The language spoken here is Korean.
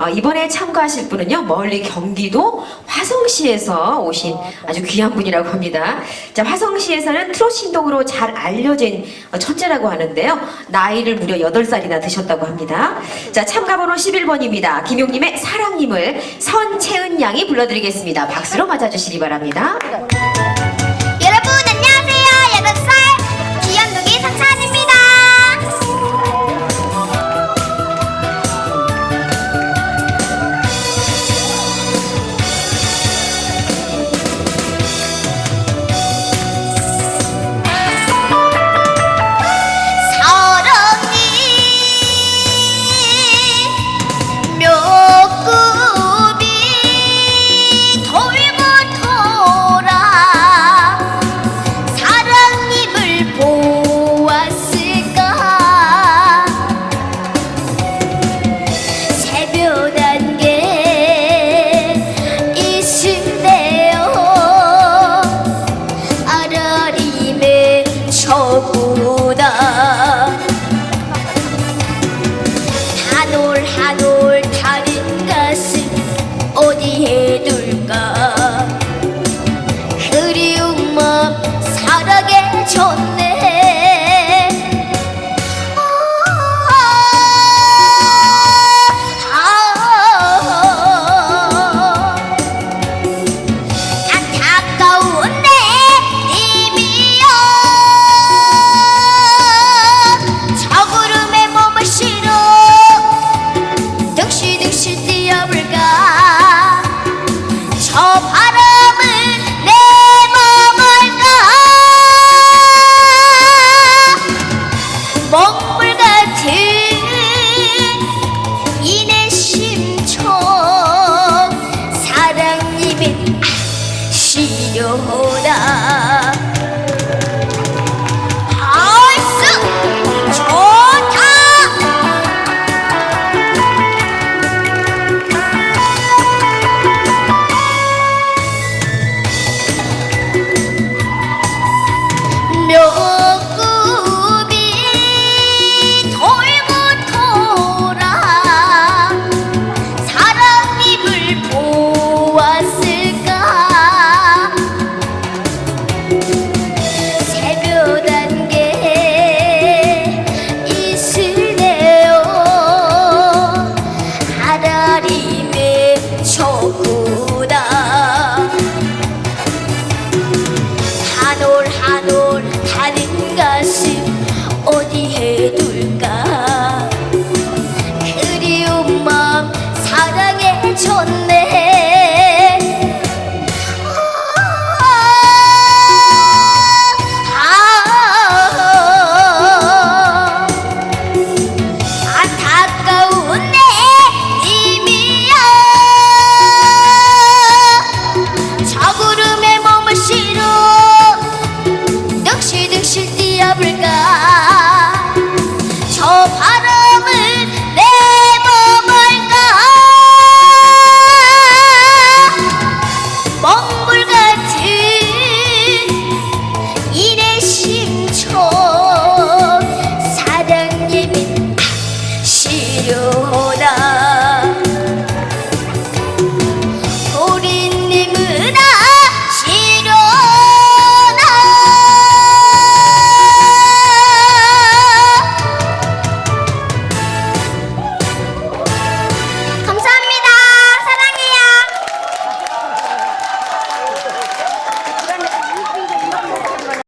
어, 이번에 참가하실 분은요 멀리 경기도 화성시에서 오신 아주 귀한 분이라고 합니다. 자 화성시에서는 트롯 신동으로 잘 알려진 어, 천재라고 하는데요. 나이를 무려 8살이나 드셨다고 합니다. 자 참가번호 11번입니다. 김용님의 사랑님을 선채은 양이 불러드리겠습니다. 박수로 맞아주시기 바랍니다. 어 시려 한올 한올 다른 가슴 어디에 둘까? 그리운 마음 사랑에 졌네